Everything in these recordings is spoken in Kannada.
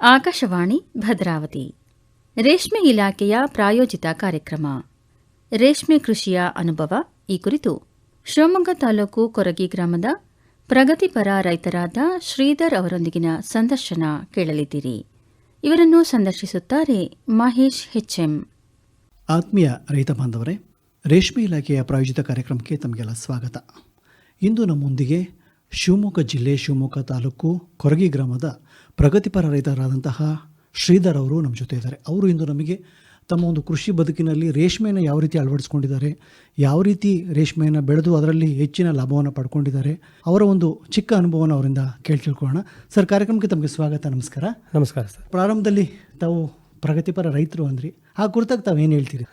ಆಕಾಶವಾಣಿ, ಭದ್ರಾವತಿ. ರೇಷ್ಮೆ ಇಲಾಖೆಯ ಪ್ರಾಯೋಜಿತ ಕಾರ್ಯಕ್ರಮ. ರೇಷ್ಮೆ ಕೃಷಿಯ ಅನುಭವ ಈ ಕುರಿತು ಶಿವಮೊಗ್ಗ ತಾಲೂಕು ಕೊರಗಿ ಗ್ರಾಮದ ಪ್ರಗತಿಪರ ರೈತರಾದ ಶ್ರೀಧರ್ ಅವರೊಂದಿಗಿನ ಸಂದರ್ಶನ ಕೇಳಲಿದ್ದೀರಿ. ಇವರನ್ನು ಸಂದರ್ಶಿಸುತ್ತಾರೆ ಮಹೇಶ್ ಹೆಚ್ಎಂ ಆತ್ಮೀಯ ರೈತ ಬಾಂಧವರೇ, ರೇಷ್ಮೆ ಇಲಾಖೆಯ ಪ್ರಾಯೋಜಿತ ಕಾರ್ಯಕ್ರಮಕ್ಕೆ ತಮಗೆಲ್ಲ ಸ್ವಾಗತ. ಇಂದು ನಮ್ಮೊಂದಿಗೆ ಶಿವಮೊಗ್ಗ ಜಿಲ್ಲೆ, ಶಿವಮೊಗ್ಗ ತಾಲೂಕು ಕೊರಗಿ ಗ್ರಾಮದ ಪ್ರಗತಿಪರ ರೈತರಾದಂತಹ ಶ್ರೀಧರ್ ಅವರು ನಮ್ಮ ಜೊತೆ ಇದ್ದಾರೆ. ಅವರು ಇಂದು ನಮಗೆ ತಮ್ಮ ಒಂದು ಕೃಷಿ ಬದುಕಿನಲ್ಲಿ ರೇಷ್ಮೆಯನ್ನು ಯಾವ ರೀತಿ ಅಳವಡಿಸ್ಕೊಂಡಿದ್ದಾರೆ ಯಾವ ರೀತಿ ರೇಷ್ಮೆಯನ್ನು ಬೆಳೆದು ಅದರಲ್ಲಿ ಹೆಚ್ಚಿನ ಲಾಭವನ್ನು ಪಡ್ಕೊಂಡಿದ್ದಾರೆ ಅವರ ಒಂದು ಚಿಕ್ಕ ಅನುಭವನ ಅವರಿಂದ ಕೇಳಿ ತಿಳ್ಕೊಳ್ಳೋಣ. ಸರ್ ಕಾರ್ಯಕ್ರಮಕ್ಕೆ ತಮಗೆ ಸ್ವಾಗತ ನಮಸ್ಕಾರ. ನಮಸ್ಕಾರ ಸರ್. ಪ್ರಾರಂಭದಲ್ಲಿ ತಾವು ಪ್ರಗತಿಪರ ರೈತರು ಅಂದ್ರಿ. ಆ ಕುರಿತಾಗ ತಾವು ಏನು ಹೇಳ್ತೀರಿ?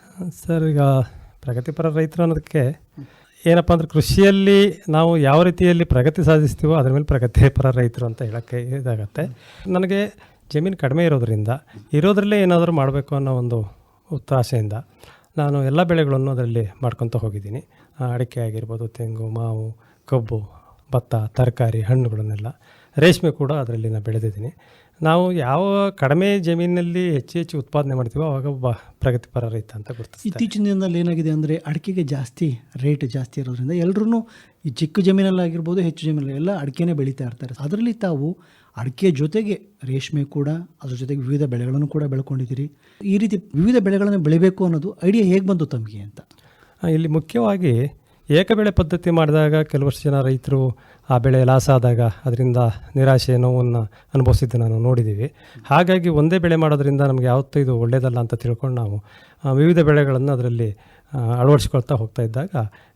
ಸರ್ ಈಗ ಪ್ರಗತಿಪರ ರೈತರು ಅನ್ನೋದಕ್ಕೆ ಏನಪ್ಪ ಅಂದ್ರೆ ಕೃಷಿಯಲ್ಲಿ ನಾವು ಯಾವ ರೀತಿಯಲ್ಲಿ ಪ್ರಗತಿ ಸಾಧಿಸ್ತೀವೋ ಅದ್ರ ಮೇಲೆ ಪ್ರಗತಿಪರ ರೈತರು ಅಂತ ಹೇಳೋಕ್ಕೆ ಇದಾಗತ್ತೆ. ನನಗೆ ಜಮೀನು ಕಡಿಮೆ ಇರೋದ್ರಿಂದ ಇರೋದ್ರಲ್ಲೇ ಏನಾದರೂ ಮಾಡಬೇಕು ಅನ್ನೋ ಒಂದು ಉತ್ತಾಸೆಯಿಂದ ನಾನು ಎಲ್ಲ ಬೆಳೆಗಳನ್ನು ಅದರಲ್ಲಿ ಮಾಡ್ಕೊತ ಹೋಗಿದ್ದೀನಿ. ಅಡಿಕೆ ಆಗಿರ್ಬೋದು, ತೆಂಗು, ಮಾವು, ಕಬ್ಬು, ಭತ್ತ, ತರಕಾರಿ, ಹಣ್ಣುಗಳನ್ನೆಲ್ಲ ರೇಷ್ಮೆ ಕೂಡ ಅದರಲ್ಲಿ ನಾನು ಬೆಳೆದಿದ್ದೀನಿ. ನಾವು ಯಾವ ಕಡಿಮೆ ಜಮೀನಿನಲ್ಲಿ ಹೆಚ್ಚು ಹೆಚ್ಚು ಉತ್ಪಾದನೆ ಮಾಡ್ತೀವೋ ಅವಾಗ ಒಬ್ಬ ಪ್ರಗತಿಪರ ರೈತ ಅಂತ ಗೊತ್ತು ಇತ್ತೀಚಿನ ದಿನದಲ್ಲಿ ಏನಾಗಿದೆ ಅಂದರೆ ಅಡಿಕೆಗೆ ಜಾಸ್ತಿ ರೇಟ್ ಜಾಸ್ತಿ ಇರೋದ್ರಿಂದ ಎಲ್ಲರೂ ಈ ಚಿಕ್ಕ ಜಮೀನಲ್ಲಾಗಿರ್ಬೋದು ಹೆಚ್ಚು ಜಮೀನಲ್ಲಿ ಎಲ್ಲ ಅಡಿಕೆನೇ ಬೆಳೀತಾ ಇರ್ತಾರೆ. ಅದರಲ್ಲಿ ತಾವು ಅಡಿಕೆ ಜೊತೆಗೆ ರೇಷ್ಮೆ ಕೂಡ ಅದ್ರ ಜೊತೆಗೆ ವಿವಿಧ ಬೆಳೆಗಳನ್ನು ಕೂಡ ಬೆಳ್ಕೊಂಡಿದ್ದೀರಿ. ಈ ರೀತಿ ವಿವಿಧ ಬೆಳೆಗಳನ್ನು ಬೆಳಿಬೇಕು ಅನ್ನೋದು ಐಡಿಯಾ ಹೇಗೆ ಬಂತು ತಮಗೆ ಅಂತ? ಇಲ್ಲಿ ಮುಖ್ಯವಾಗಿ ಏಕಬೆಳೆ ಪದ್ಧತಿ ಮಾಡಿದಾಗ ಕೆಲವಷ್ಟು ಜನ ರೈತರು ಆ ಬೆಳೆ ಲಾಸ್ ಆದಾಗ ಅದರಿಂದ ನಿರಾಶೆ ನೋವನ್ನು ಅನುಭವಿಸಿದ್ದು ನಾನು ನೋಡಿದ್ದೀವಿ. ಹಾಗಾಗಿ ಒಂದೇ ಬೆಳೆ ಮಾಡೋದ್ರಿಂದ ನಮಗೆ ಯಾವತ್ತೂ ಇದು ಒಳ್ಳೆಯದಲ್ಲ ಅಂತ ತಿಳ್ಕೊಂಡು ನಾವು ವಿವಿಧ ಬೆಳೆಗಳನ್ನು ಅದರಲ್ಲಿ ಅಳವಡಿಸ್ಕೊಳ್ತಾ ಹೋಗ್ತಾ ಇದ್ದಾಗ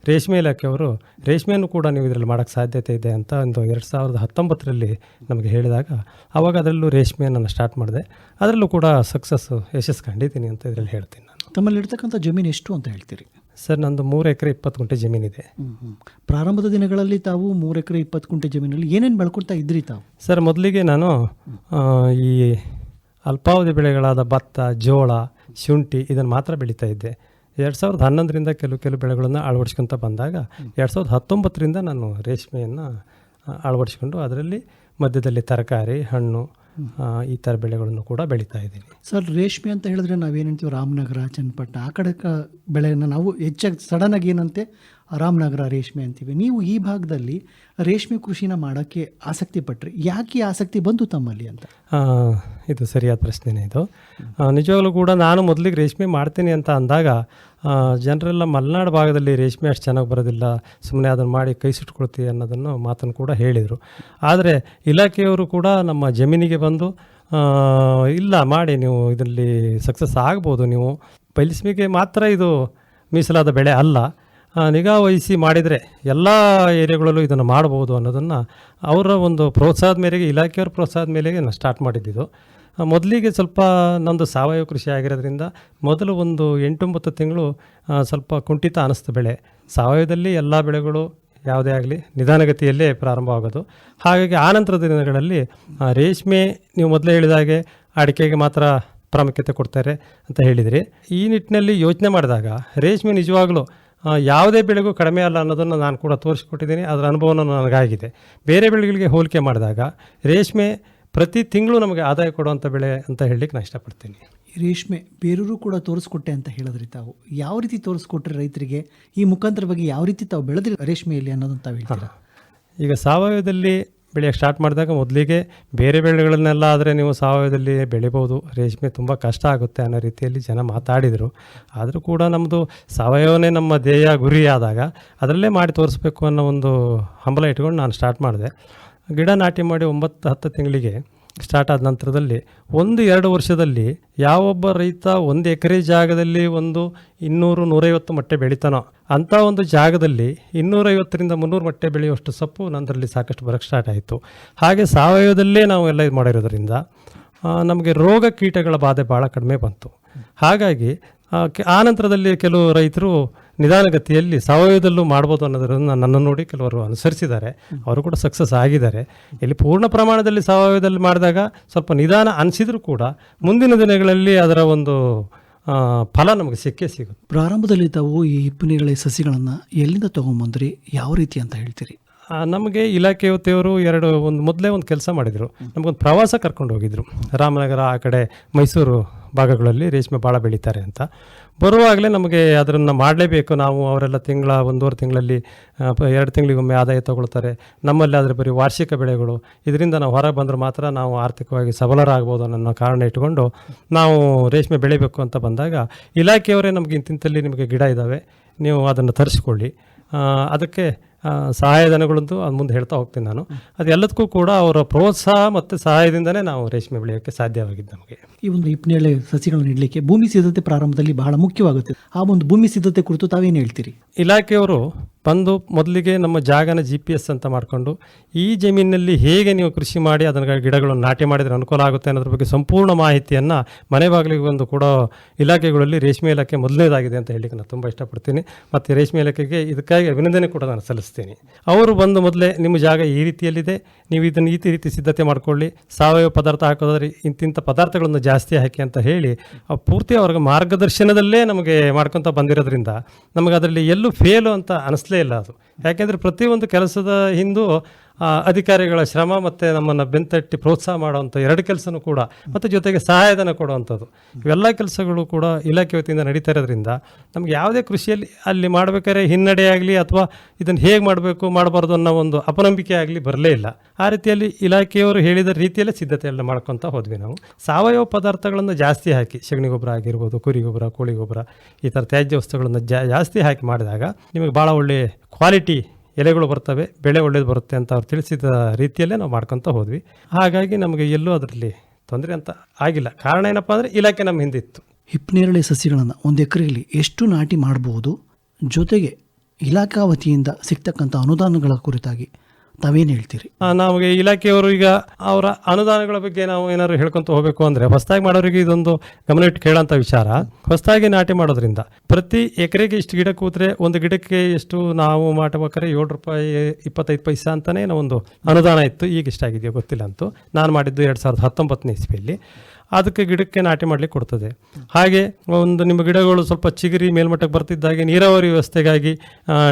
ರೇಷ್ಮೆ ಇಲಾಖೆಯವರು ರೇಷ್ಮೆಯನ್ನು ಕೂಡ ನೀವು ಇದರಲ್ಲಿ ಮಾಡೋಕ್ಕೆ ಸಾಧ್ಯತೆ ಇದೆ ಅಂತ ಒಂದು ಎರಡು ಸಾವಿರದ ಹತ್ತೊಂಬತ್ತರಲ್ಲಿ ನಮಗೆ ಹೇಳಿದಾಗ ಆವಾಗ ಅದರಲ್ಲೂ ರೇಷ್ಮೆಯನ್ನು ಸ್ಟಾರ್ಟ್ ಮಾಡಿದೆ. ಅದರಲ್ಲೂ ಕೂಡ ಸಕ್ಸಸ್ಸು ಯಶಸ್ಸು ಕಂಡಿದ್ದೀನಿ ಅಂತ ಇದರಲ್ಲಿ ಹೇಳ್ತೀನಿ ನಾನು. ತಮ್ಮಲ್ಲಿ ಇರ್ತಕ್ಕಂಥ ಜಮೀನು ಎಷ್ಟು ಅಂತ ಹೇಳ್ತೀರಿ? ಸರ್ ನಂದು ಮೂರು ಎಕರೆ ಇಪ್ಪತ್ತು ಗುಂಟೆ ಜಮೀನಿದೆ. ಪ್ರಾರಂಭದ ದಿನಗಳಲ್ಲಿ ತಾವು ಮೂರು ಎಕರೆ ಇಪ್ಪತ್ತು ಗುಂಟೆ ಜಮೀನಲ್ಲಿ ಏನೇನು ಬೆಳ್ಕೊಳ್ತಾ ಇದ್ರಿ ತಾವು? ಸರ್ ಮೊದಲಿಗೆ ನಾನು ಈ ಅಲ್ಪಾವಧಿ ಬೆಳೆಗಳಾದ ಭತ್ತ ಜೋಳ ಶುಂಠಿ ಇದನ್ನು ಮಾತ್ರ ಬೆಳೀತಾ ಇದ್ದೆ. ಎರಡು ಸಾವಿರದ ಹನ್ನೊಂದರಿಂದ ಕೆಲವು ಕೆಲವು ಬೆಳೆಗಳನ್ನು ಅಳವಡಿಸ್ಕೊತ ಬಂದಾಗ ಎರಡು ಸಾವಿರದ ಹತ್ತೊಂಬತ್ತರಿಂದ ನಾನು ರೇಷ್ಮೆಯನ್ನು ಅಳವಡಿಸ್ಕೊಂಡು ಅದರಲ್ಲಿ ಮಧ್ಯದಲ್ಲಿ ತರಕಾರಿ ಹಣ್ಣು ಈ ಥರ ಬೆಳೆಗಳನ್ನು ಕೂಡ ಬೆಳೀತಾ ಇದ್ದೀನಿ ಸರ್ ರೇಷ್ಮೆ ಅಂತ ಹೇಳಿದ್ರೆ ನಾವೇನು ಹೇಳ್ತೀವಿ? ರಾಮನಗರ ಚನ್ನಪಟ್ಟ ಆ ಕಡೆ ಕ ಬೆಳೆಯನ್ನು ನಾವು ಹೆಚ್ಚಾಗಿ ಸಡನ್ನಾಗಿ ಏನಂತೆ? ರಾಮನಗರ ರೇಷ್ಮೆ ಅಂತೀವಿ. ನೀವು ಈ ಭಾಗದಲ್ಲಿ ರೇಷ್ಮೆ ಕೃಷಿನ ಮಾಡೋಕ್ಕೆ ಆಸಕ್ತಿ ಪಟ್ಟರೆ ಯಾಕೆ ಆಸಕ್ತಿ ಬಂತು ತಮ್ಮಲ್ಲಿ ಅಂತ? ಇದು ಸರಿಯಾದ ಪ್ರಶ್ನೆನೇ ಇದು. ನಿಜವಾಗಲೂ ಕೂಡ ನಾನು ಮೊದಲಿಗೆ ರೇಷ್ಮೆ ಮಾಡ್ತೀನಿ ಅಂತ ಅಂದಾಗ ಜನರೆಲ್ಲ ಮಲೆನಾಡು ಭಾಗದಲ್ಲಿ ರೇಷ್ಮೆ ಅಷ್ಟು ಚೆನ್ನಾಗಿ ಬರೋದಿಲ್ಲ ಸುಮ್ಮನೆ ಅದನ್ನು ಮಾಡಿ ಕೈ ಸುಟ್ಕೊಳ್ತೀವಿ ಅನ್ನೋದನ್ನು ಮಾತನ್ನು ಕೂಡ ಹೇಳಿದರು. ಆದರೆ ಇಲಾಖೆಯವರು ಕೂಡ ನಮ್ಮ ಜಮೀನಿಗೆ ಬಂದು ಇಲ್ಲ ಮಾಡಿ ನೀವು ಇದರಲ್ಲಿ ಸಕ್ಸಸ್ ಆಗ್ಬೋದು, ನೀವು ಪೈಲಿಸ್ಮಿಗೆ ಮಾತ್ರ ಇದು ಮೀಸಲಾದ ಬೆಳೆ ಅಲ್ಲ ನಿಗಾ ವಹಿಸಿ ಮಾಡಿದರೆ ಎಲ್ಲ ಏರಿಯಾಗಳಲ್ಲೂ ಇದನ್ನು ಮಾಡ್ಬೋದು ಅನ್ನೋದನ್ನು ಅವರ ಒಂದು ಪ್ರೋತ್ಸಾಹದ ಮೇರೆಗೆ, ಇಲಾಖೆಯವ್ರ ಪ್ರೋತ್ಸಾಹದ ಮೇರೆಗೆ ನಾನು ಸ್ಟಾರ್ಟ್ ಮಾಡಿದ್ದಿದ್ದು ಮೊದಲಿಗೆ ಸ್ವಲ್ಪ ನಮ್ಮದು ಸಾವಯವ ಕೃಷಿ ಆಗಿರೋದ್ರಿಂದ ಮೊದಲು ಒಂದು ಎಂಟೊಂಬತ್ತು ತಿಂಗಳು ಸ್ವಲ್ಪ ಕುಂಠಿತ ಅನ್ನಿಸ್ತು ಬೆಳೆ. ಸಾವಯವದಲ್ಲಿ ಎಲ್ಲ ಬೆಳೆಗಳು ಯಾವುದೇ ಆಗಲಿ ನಿಧಾನಗತಿಯಲ್ಲೇ ಪ್ರಾರಂಭವಾಗೋದು. ಹಾಗಾಗಿ ಆನಂತರದ ದಿನಗಳಲ್ಲಿ ರೇಷ್ಮೆ ನೀವು ಮೊದಲೇ ಹೇಳಿದಾಗೆ ಅಡಿಕೆಗೆ ಮಾತ್ರ ಪ್ರಾಮುಖ್ಯತೆ ಕೊಡ್ತಾರೆ ಅಂತ ಹೇಳಿದಿರಿ. ಈ ನಿಟ್ಟಿನಲ್ಲಿ ಯೋಚನೆ ಮಾಡಿದಾಗ ರೇಷ್ಮೆ ನಿಜವಾಗಲೂ ಯಾವುದೇ ಬೆಳೆಗೂ ಕಡಿಮೆ ಅಲ್ಲ ಅನ್ನೋದನ್ನು ನಾನು ಕೂಡ ತೋರಿಸ್ಕೊಟ್ಟಿದ್ದೀನಿ. ಅದರ ಅನುಭವನೂ ನನಗಾಗಿದೆ. ಬೇರೆ ಬೆಳೆಗಳಿಗೆ ಹೋಲಿಕೆ ಮಾಡಿದಾಗ ರೇಷ್ಮೆ ಪ್ರತಿ ತಿಂಗಳು ನಮಗೆ ಆದಾಯ ಕೊಡುವಂಥ ಬೆಳೆ ಅಂತ ಹೇಳಲಿಕ್ಕೆ ನಾನು ಇಷ್ಟಪಡ್ತೀನಿ. ರೇಷ್ಮೆ ಬೇರೆಯವರು ಕೂಡ ತೋರಿಸ್ಕೊಟ್ಟೆ ಅಂತ ಹೇಳಿದ್ರಿ ತಾವು. ಯಾವ ರೀತಿ ತೋರಿಸ್ಕೊಟ್ರೆ ರೈತರಿಗೆ? ಈ ಮುಖಾಂತರ ಬಗ್ಗೆ ಯಾವ ರೀತಿ ತಾವು ಬೆಳೆದ್ರಿ ರೇಷ್ಮೆಯಲ್ಲಿ ಅನ್ನೋದನ್ನು ತಾವು ಹೇಳ್ತೀರಾ? ಈಗ ಸಾವಯವದಲ್ಲಿ ಬೆಳೆಯೋಕ್ಕೆ ಸ್ಟಾರ್ಟ್ ಮಾಡಿದಾಗ ಮೊದಲಿಗೆ ಬೇರೆ ಬೆಳೆಗಳನ್ನೆಲ್ಲ ಆದರೆ ನೀವು ಸಾವಯವದಲ್ಲಿ ಬೆಳಿಬೋದು. ರೇಷ್ಮೆ ತುಂಬ ಕಷ್ಟ ಆಗುತ್ತೆ ಅನ್ನೋ ರೀತಿಯಲ್ಲಿ ಜನ ಮಾತಾಡಿದರು. ಆದರೂ ಕೂಡ ನಮ್ಮದು ಸಾವಯವನೇ ನಮ್ಮ ಧ್ಯೇಯ ಗುರಿ ಆದಾಗ ಅದರಲ್ಲೇ ಮಾಡಿ ತೋರಿಸ್ಬೇಕು ಅನ್ನೋ ಒಂದು ಹಂಬಲ ಇಟ್ಕೊಂಡು ನಾನು ಸ್ಟಾರ್ಟ್ ಮಾಡಿದೆ. ಗಿಡ ನಾಟಿ ಮಾಡಿ ಒಂಬತ್ತು ಹತ್ತು ತಿಂಗಳಿಗೆ ಸ್ಟಾರ್ಟ್ ಆದ ನಂತರದಲ್ಲಿ ಒಂದು ಎರಡು ವರ್ಷದಲ್ಲಿ ಯಾವೊಬ್ಬ ರೈತ ಒಂದು ಎಕರೆ ಜಾಗದಲ್ಲಿ ಒಂದು ಇನ್ನೂರು ನೂರೈವತ್ತು ಮೊಟ್ಟೆ ಬೆಳಿತಾನೋ ಅಂಥ ಒಂದು ಜಾಗದಲ್ಲಿ ಇನ್ನೂರೈವತ್ತರಿಂದ ಮುನ್ನೂರು ಮೊಟ್ಟೆ ಬೆಳೆಯುವಷ್ಟು ಸೊಪ್ಪು ನಂತರಲ್ಲಿ ಸಾಕಷ್ಟು ಬರೋಕ್ಕೆ ಸ್ಟಾರ್ಟ್ ಆಯಿತು. ಹಾಗೆ ಸಾವಯವದಲ್ಲೇ ನಾವು ಎಲ್ಲ ಇದು ಮಾಡಿರೋದ್ರಿಂದ ನಮಗೆ ರೋಗ ಕೀಟಗಳ ಬಾಧೆ ಭಾಳ ಕಡಿಮೆ ಬಂತು. ಹಾಗಾಗಿ ಆ ನಂತರದಲ್ಲಿ ಕೆಲವು ರೈತರು ನಿಧಾನಗತಿಯಲ್ಲಿ ಸಾವಯವದಲ್ಲೂ ಮಾಡ್ಬೋದು ಅನ್ನೋದನ್ನು ನನ್ನನ್ನು ನೋಡಿ ಕೆಲವರು ಅನುಸರಿಸಿದ್ದಾರೆ. ಅವರು ಕೂಡ ಸಕ್ಸಸ್ ಆಗಿದ್ದಾರೆ. ಇಲ್ಲಿ ಪೂರ್ಣ ಪ್ರಮಾಣದಲ್ಲಿ ಸಾವಯವದಲ್ಲಿ ಮಾಡಿದಾಗ ಸ್ವಲ್ಪ ನಿಧಾನ ಅನಿಸಿದರೂ ಕೂಡ ಮುಂದಿನ ದಿನಗಳಲ್ಲಿ ಅದರ ಒಂದು ಫಲ ನಮಗೆ ಸಿಕ್ಕೇ ಸಿಗುತ್ತೆ. ಪ್ರಾರಂಭದಲ್ಲಿ ತಾವು ಈ ಹಿಪ್ಪನೇರಳೆ ಸಸಿಗಳನ್ನು ಎಲ್ಲಿಂದ ತೊಗೊಂಬಂದ್ರಿ? ಯಾವ ರೀತಿ ಅಂತ ಹೇಳ್ತೀರಿ? ನಮಗೆ ಇಲಾಖೆ ಯುವತಿಯವರು ಎರಡು ಒಂದು ಮೊದಲೇ ಒಂದು ಕೆಲಸ ಮಾಡಿದರು. ನಮಗೊಂದು ಪ್ರವಾಸ ಕರ್ಕೊಂಡು ಹೋಗಿದ್ರು. ರಾಮನಗರ ಆ ಕಡೆ ಮೈಸೂರು ಭಾಗಗಳಲ್ಲಿ ರೇಷ್ಮೆ ಭಾಳ ಬೆಳೀತಾರೆ ಅಂತ. ಬರುವಾಗಲೇ ನಮಗೆ ಅದನ್ನು ಮಾಡಲೇಬೇಕು. ನಾವು ಅವರೆಲ್ಲ ತಿಂಗಳ, ಒಂದೂವರೆ ತಿಂಗಳಲ್ಲಿ ಎರಡು ತಿಂಗಳಿಗೊಮ್ಮೆ ಆದಾಯ ತಗೊಳ್ತಾರೆ. ನಮ್ಮಲ್ಲಿ ಆದರೆ ಬರೀ ವಾರ್ಷಿಕ ಬೆಳೆಗಳು. ಇದರಿಂದ ನಾವು ಹೊರಗೆ ಬಂದರೆ ಮಾತ್ರ ನಾವು ಆರ್ಥಿಕವಾಗಿ ಸಬಲರಾಗ್ಬೋದು ಅನ್ನೋ ಕಾರಣ ಇಟ್ಕೊಂಡು ನಾವು ರೇಷ್ಮೆ ಬೆಳಿಬೇಕು ಅಂತ ಬಂದಾಗ ಇಲಾಖೆಯವರೇ ನಮಗೆ ಇಂತಿಂತಲ್ಲಿ ನಿಮಗೆ ಗಿಡ ಇದ್ದಾವೆ. ನೀವು ಅದನ್ನು ತರಿಸ್ಕೊಳ್ಳಿ. ಅದಕ್ಕೆ ಸಹಾಯಧನಗಳಂತೂ ಅದು ಮುಂದೆ ಹೇಳ್ತಾ ಹೋಗ್ತೀನಿ ನಾನು. ಅದೆಲ್ಲದಕ್ಕೂ ಕೂಡ ಅವರ ಪ್ರೋತ್ಸಾಹ ಮತ್ತು ಸಹಾಯದಿಂದನೇ ನಾವು ರೇಷ್ಮೆ ಬೆಳೆಯೋಕ್ಕೆ ಸಾಧ್ಯವಾಗಿದ್ದು ನಮಗೆ. ಈ ಒಂದು ಹಿಪ್ನೇಳೆ ಸಸಿಗಳನ್ನು ಇಡಲಿಕ್ಕೆ ಭೂಮಿ ಸಿದ್ಧತೆ ಪ್ರಾರಂಭದಲ್ಲಿ ಬಹಳ ಮುಖ್ಯವಾಗುತ್ತೆ. ಆ ಒಂದು ಭೂಮಿ ಸಿದ್ಧತೆ ಕುರಿತು ತಾವೇನು ಹೇಳ್ತೀರಿ? ಇಲಾಖೆಯವರು ಬಂದು ಮೊದಲಿಗೆ ನಮ್ಮ ಜಾಗನ ಜಿ ಪಿ ಎಸ್ ಅಂತ ಮಾಡಿಕೊಂಡು ಈ ಜಮೀನಿನಲ್ಲಿ ಹೇಗೆ ನೀವು ಕೃಷಿ ಮಾಡಿ ಅದನ್ನು ಗಿಡಗಳನ್ನು ನಾಟಿ ಮಾಡಿದರೆ ಅನುಕೂಲ ಆಗುತ್ತೆ ಅನ್ನೋದ್ರ ಬಗ್ಗೆ ಸಂಪೂರ್ಣ ಮಾಹಿತಿಯನ್ನು ಮನೆ ಬಾಗಿಲಿಗೆ ಬಂದು ಕೂಡ ಇಲಾಖೆಗಳಲ್ಲಿ ರೇಷ್ಮೆ ಇಲಾಖೆ ಮೊದಲನೇದಾಗಿದೆ ಅಂತ ಹೇಳಲಿಕ್ಕೆ ನಾನು ತುಂಬ ಇಷ್ಟಪಡ್ತೀನಿ. ಮತ್ತು ರೇಷ್ಮೆ ಇಲಾಖೆಗೆ ಇದಕ್ಕಾಗಿ ಅಭಿನಂದನೆ ಕೂಡ ನಾನು ಸಲ್ಲಿಸ್ತೀನಿ. ಅವರು ಬಂದು ಮೊದಲೇ ನಿಮ್ಮ ಜಾಗ ಈ ರೀತಿಯಲ್ಲಿದೆ. ನೀವು ಇದನ್ನು ಈ ರೀತಿ ಸಿದ್ಧತೆ ಮಾಡಿಕೊಳ್ಳಿ. ಸಾವಯವ ಪದಾರ್ಥ ಹಾಕೋದ್ರೆ ಇಂತಿಂಥ ಪದಾರ್ಥಗಳನ್ನು ಜಾಸ್ತಿ ಹಾಕಿ ಅಂತ ಹೇಳಿ ಪೂರ್ತಿ ಅವ್ರಿಗೆ ಮಾರ್ಗದರ್ಶನದಲ್ಲೇ ನಮಗೆ ಮಾಡ್ಕೊತ ಬಂದಿರೋದ್ರಿಂದ ನಮಗೆ ಅದರಲ್ಲಿ ಎಲ್ಲೂ ಫೇಲು ಅಂತ ಅನಿಸ್ಲೇ ಇಲ್ಲ ಅದು. ಯಾಕೆಂದರೆ ಪ್ರತಿಯೊಂದು ಕೆಲಸದ ಹಿಂದೂ ಅಧಿಕಾರಿಗಳ ಶ್ರಮ ಮತ್ತು ನಮ್ಮನ್ನು ಬೆಂತಟ್ಟಿ ಪ್ರೋತ್ಸಾಹ ಮಾಡುವಂಥ ಎರಡು ಕೆಲಸನೂ ಕೂಡ ಮತ್ತು ಜೊತೆಗೆ ಸಹಾಯಧನ ಕೊಡುವಂಥದ್ದು. ಇವೆಲ್ಲ ಕೆಲಸಗಳು ಕೂಡ ಇಲಾಖೆ ವತಿಯಿಂದ ನಡೀತಾ ಇರೋದ್ರಿಂದ ನಮ್ಗೆ ಯಾವುದೇ ಕೃಷಿಯಲ್ಲಿ ಅಲ್ಲಿ ಮಾಡಬೇಕಾದ್ರೆ ಹಿನ್ನಡೆ ಆಗಲಿ ಅಥವಾ ಇದನ್ನು ಹೇಗೆ ಮಾಡಬೇಕು, ಮಾಡಬಾರ್ದು ಅನ್ನೋ ಒಂದು ಅಪನಂಬಿಕೆ ಆಗಲಿ ಬರಲೇ ಇಲ್ಲ. ಆ ರೀತಿಯಲ್ಲಿ ಇಲಾಖೆಯವರು ಹೇಳಿದ ರೀತಿಯಲ್ಲೇ ಸಿದ್ಧತೆಯನ್ನು ಮಾಡ್ಕೊತ ಹೋದ್ವಿ ನಾವು. ಸಾವಯವ ಪದಾರ್ಥಗಳನ್ನು ಜಾಸ್ತಿ ಹಾಕಿ, ಸಗಣಿ ಗೊಬ್ಬರ ಆಗಿರ್ಬೋದು, ಕುರಿ ಗೊಬ್ಬರ, ಕೋಳಿ ಗೊಬ್ಬರ, ಈ ಥರ ತ್ಯಾಜ್ಯ ವಸ್ತುಗಳನ್ನು ಜಾಸ್ತಿ ಹಾಕಿ ಮಾಡಿದಾಗ ನಿಮಗೆ ಭಾಳ ಒಳ್ಳೆಯ ಕ್ವಾಲಿಟಿ ಎಲೆಗಳು ಬರ್ತವೆ, ಬೆಳೆ ಒಳ್ಳೇದು ಬರುತ್ತೆ ಅಂತ ಅವ್ರು ತಿಳಿಸಿದ ರೀತಿಯಲ್ಲೇ ನಾವು ಮಾಡ್ಕೊತ ಹೋದ್ವಿ. ಹಾಗಾಗಿ ನಮಗೆ ಎಲ್ಲೂ ಅದರಲ್ಲಿ ತೊಂದರೆ ಅಂತ ಆಗಿಲ್ಲ. ಕಾರಣ ಏನಪ್ಪ ಅಂದರೆ ಇಲಾಖೆ ನಮ್ಮ ಹಿಂದಿತ್ತು. ಹಿಪ್ನೇರಳೆ ಸಸಿಗಳನ್ನು ಒಂದು ಎಕರೆಯಲ್ಲಿ ಎಷ್ಟು ನಾಟಿ ಮಾಡಬಹುದು ಜೊತೆಗೆ ಇಲಾಖಾ ವತಿಯಿಂದ ಸಿಗ್ತಕ್ಕಂಥ ಅನುದಾನಗಳ ಕುರಿತಾಗಿ ತಾವೇನು ಹೇಳ್ತೀರಿ? ನಮಗೆ ಇಲಾಖೆಯವರು ಈಗ ಅವರ ಅನುದಾನಗಳ ಬಗ್ಗೆ ನಾವು ಏನಾದ್ರು ಹೇಳ್ಕೊಂತ ಹೋಗಬೇಕು ಅಂದ್ರೆ ಹೊಸದಾಗಿ ಮಾಡೋರಿಗೆ ಇದೊಂದು ಗಮನ ಇಟ್ಟು ಕೇಳೋಂಥ ವಿಚಾರ. ಹೊಸದಾಗಿ ನಾಟಿ ಮಾಡೋದ್ರಿಂದ ಪ್ರತಿ ಎಕರೆಗೆ ಇಷ್ಟು ಗಿಡ ಕೂತ್ರೆ ಒಂದು ಗಿಡಕ್ಕೆ ಎಷ್ಟು ನಾವು ಮಾಡ್ಬೇಕಾದ್ರೆ ಏಳು ರೂಪಾಯಿ, ಇಪ್ಪತ್ತೈದು ಪೈಸಾ ಅಂತಾನೆ ಒಂದು ಅನುದಾನ ಇತ್ತು. ಈಗ ಇಷ್ಟಾಗಿದೆಯೋ ಗೊತ್ತಿಲ್ಲ ಅಂತೂ. ನಾನು ಮಾಡಿದ್ದು ಎರಡು ಸಾವಿರದ ಹತ್ತೊಂಬತ್ತನೇ ಇಸ್ವಿಯಲ್ಲಿ. ಅದಕ್ಕೆ ಗಿಡಕ್ಕೆ ನಾಟಿ ಮಾಡಲಿಕ್ಕೆ ಕೊಡ್ತದೆ. ಹಾಗೆ ಒಂದು ನಿಮ್ಮ ಗಿಡಗಳು ಸ್ವಲ್ಪ ಚಿಗುರಿ ಮೇಲ್ಮಟ್ಟಕ್ಕೆ ಬರ್ತಿದ್ದಾಗೆ ನೀರಾವರಿ ವ್ಯವಸ್ಥೆಗಾಗಿ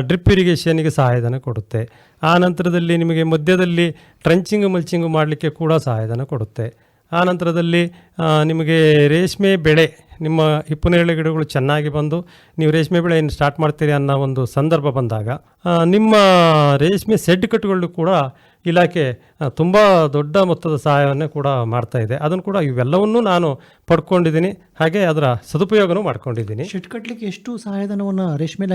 ಡ್ರಿಪ್ ಇರಿಗೇಷನ್ಗೆ ಸಹಾಯಧನ ಕೊಡುತ್ತೆ. ಆ ನಂತರದಲ್ಲಿ ನಿಮಗೆ ಮಧ್ಯದಲ್ಲಿ ಟ್ರಂಚಿಂಗ್ ಮಲ್ಚಿಂಗ್ ಮಾಡಲಿಕ್ಕೆ ಕೂಡ ಸಹಾಯಧನ ಕೊಡುತ್ತೆ. ಆ ನಂತರದಲ್ಲಿ ನಿಮಗೆ ರೇಷ್ಮೆ ಬೆಳೆ, ನಿಮ್ಮ ಹಿಪ್ಪನೇರಳೆ ಗಿಡಗಳು ಚೆನ್ನಾಗಿ ಬಂದು ನೀವು ರೇಷ್ಮೆ ಬೆಳೆಯನ್ನು ಸ್ಟಾರ್ಟ್ ಮಾಡ್ತೀರಿ ಅನ್ನೋ ಒಂದು ಸಂದರ್ಭ ಬಂದಾಗ ನಿಮ್ಮ ರೇಷ್ಮೆ ಸೆಡ್ ಕಟ್ಟುಗಳು ಕೂಡ ಇಲಾಖೆ ತುಂಬ ದೊಡ್ಡ ಮೊತ್ತದ ಸಹಾಯವನ್ನು ಕೂಡ ಮಾಡ್ತಾ ಇದೆ. ಅದನ್ನು ಕೂಡ ಇವೆಲ್ಲವನ್ನೂ ನಾನು ಪಡ್ಕೊಂಡಿದ್ದೀನಿ. ಹಾಗೆ ಅದರ ಸದುಪಯೋಗನೂ ಮಾಡ್ಕೊಂಡಿದ್ದೀನಿ. ಶೆಡ್ ಕಟ್ಟಲಿಕ್ಕೆ ಎಷ್ಟು ಸಹಾಯಧನವನ್ನು ರೇಷ್ಮೆ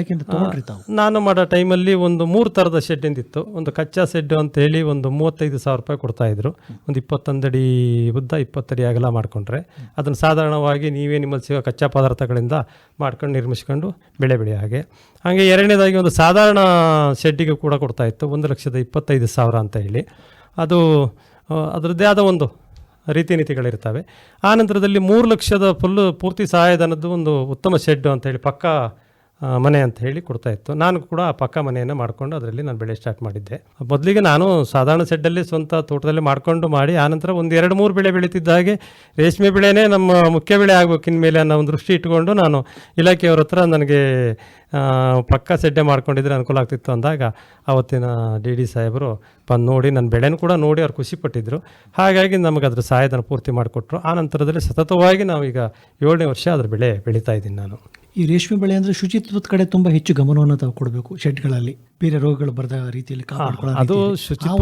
ತಾವು? ನಾನು ಮಾಡೋ ಟೈಮಲ್ಲಿ ಒಂದು ಮೂರು ಥರದ ಶೆಡ್ಡಿಂದಿತ್ತು ಒಂದು ಕಚ್ಚಾ ಶೆಡ್ ಅಂತ ಹೇಳಿ ಒಂದು ಮೂವತ್ತೈದು ಸಾವಿರ ರೂಪಾಯಿ ಕೊಡ್ತಾ ಇದ್ರು. ಒಂದು ಇಪ್ಪತ್ತೊಂದಡಿ ಉದ್ದ ಇಪ್ಪತ್ತಡಿ ಅಗಲ ಮಾಡಿಕೊಂಡ್ರೆ. ಅದನ್ನು ಸಾಧಾರಣವಾಗಿ ನೀವೇ ನಿಮ್ಮಲ್ಲಿ ಸಿಗೋ ಕಚ್ಚಾ ಪದಾರ್ಥಗಳಿಂದ ಮಾಡ್ಕೊಂಡು ನಿರ್ಮಿಸ್ಕೊಂಡು ಬೆಳೆ ಬೆಳೆ ಹಾಗೆ. ಹಾಗೆ ಎರಡನೇದಾಗಿ ಒಂದು ಸಾಧಾರಣ ಶೆಡ್ಡಿಗೆ ಕೂಡ ಕೊಡ್ತಾ ಇತ್ತು. ಒಂದು ಲಕ್ಷದ ಇಪ್ಪತ್ತೈದು ಸಾವಿರ ಅಂತ ಹೇಳಿ. ಅದು ಅದರದ್ದೇ ಆದ ಒಂದು ರೀತಿ ನೀತಿಗಳಿರ್ತವೆ ಆ ನಂತರದಲ್ಲಿ ಮೂರು ಲಕ್ಷದ ಫುಲ್ಲು ಪೂರ್ತಿ ಸಹಾಯಧನದ್ದು ಒಂದು ಉತ್ತಮ ಶೆಡ್ ಅಂತೇಳಿ ಪಕ್ಕಾ ಮನೆ ಅಂತ ಹೇಳಿ ಕೊಡ್ತಾ ಇತ್ತು. ನಾನು ಕೂಡ ಆ ಪಕ್ಕ ಮನೆಯನ್ನು ಮಾಡಿಕೊಂಡು ಅದರಲ್ಲಿ ನಾನು ಬೆಳೆ ಸ್ಟಾರ್ಟ್ ಮಾಡಿದ್ದೆ. ಮೊದಲಿಗೆ ನಾನು ಸಾಧಾರಣ ಸೆಡ್ಡಲ್ಲಿ ಸ್ವಂತ ತೋಟದಲ್ಲಿ ಮಾಡಿಕೊಂಡು ಮಾಡಿ, ಆನಂತರ ಒಂದು ಎರಡು ಮೂರು ಬೆಳೆ ಬೆಳೀತಿದ್ದ ಹಾಗೆ ರೇಷ್ಮೆ ಬೆಳೆನೇ ನಮ್ಮ ಮುಖ್ಯ ಬೆಳೆ ಆಗಬೇಕು ಇನ್ಮೇಲೆ ಅನ್ನೋ ಒಂದು ದೃಷ್ಟಿ ಇಟ್ಕೊಂಡು ನಾನು ಇಲಾಖೆಯವ್ರ ಹತ್ರ ನನಗೆ ಪಕ್ಕ ಸೆಡ್ಡೆ ಮಾಡ್ಕೊಂಡಿದ್ರೆ ಅನುಕೂಲ ಆಗ್ತಿತ್ತು ಅಂದಾಗ ಆವತ್ತಿನ ಡಿ ಡಿ ಸಾಹೇಬರು ಬಂದು ನೋಡಿ ನನ್ನ ಬೆಳೆನೂ ಕೂಡ ನೋಡಿ ಅವ್ರು ಖುಷಿಪಟ್ಟಿದ್ದರು ಹಾಗಾಗಿ ನಮಗೆ ಅದರ ಸಹಾಯಧನ ಪೂರ್ತಿ ಮಾಡಿಕೊಟ್ರು. ಆ ನಂತರದಲ್ಲಿ ಸತತವಾಗಿ ನಾವೀಗ ಏಳನೇ ವರ್ಷ ಅದರ ಬೆಳೆ ಬೆಳೀತಾ ಇದ್ದೀನಿ ನಾನು. ಈ ರೇಷ್ಮೆ ಬೆಳೆ ಅಂದ್ರೆ ಶುಚಿತ್ವದ ಕಡೆ ತುಂಬಾ ಹೆಚ್ಚು ಗಮನವನ್ನು ತಾವು ಕೊಡಬೇಕು ಶೆಡ್ಗಳಲ್ಲಿ. ಬೇರೆ ರೋಗಗಳು ಬರದ ರೀತಿಯಲ್ಲಿ ಅದು